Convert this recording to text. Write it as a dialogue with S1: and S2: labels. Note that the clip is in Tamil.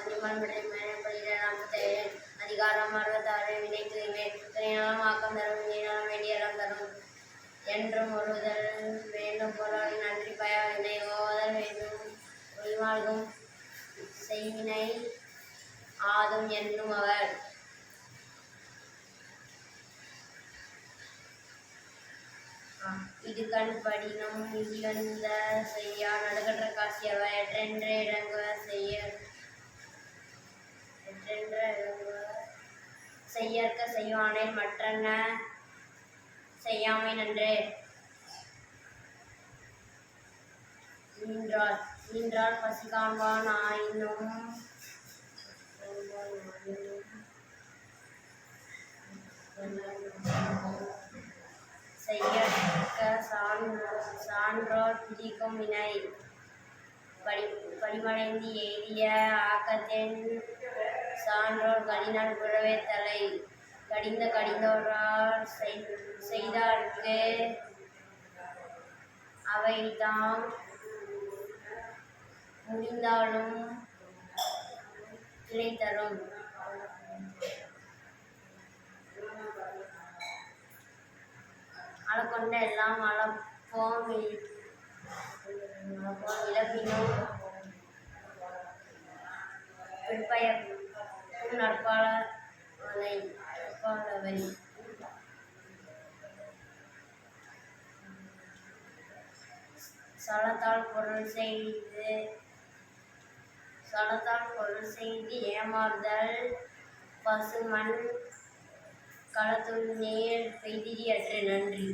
S1: மணிமன் மேற்படுகிறான் புத்தகன் அதிகாரம் அறுபத்தாறு வினை தூய்மை துணைநலம் ஆக்கம் தரும் வினைநலம் வேண்டியலாம் தரும் என்றும் ஒருதல் வேண்டும் பொருள் நன்றி பயவினை ஓதல் வேண்டும் உள்வாழ்கும் செய்வினை ஆதும் என்னும் அவர் இது கண் படினம் இழந்த செய்யா நடுகற்ற காசியவ எற்றென்ற இறங்குவ செய்ய செய்யற்க செய்வானே மற்றென்ன செய்யாமை நன்று நின்றார் நின்றார் பசி காண்பான் ஆயினும் செய்யற்க சான்றோர் பிடிக்கும் வினை. படி பணிமடைந்து எய்திய ஆக்கத்தின் சான்றோர் கடினால் புறவே தலை கடிந்த கடிந்தோரால் செய்- செய்தார்க்கு அவைதாம். முடிந்தாலும் கிளை தரும் அளக்கொண்ட எல்லாம் அளப்போம் இ- அளப்போம் இழப்பினும் பிற்பயர் நற்பாளனை சலத்தால் பொருள் செய்து சலத்தால் பொருள் செய்து ஏமாறுதல் பசுமண் களத்துள் நேர் பெய்திரியற்று நன்றி.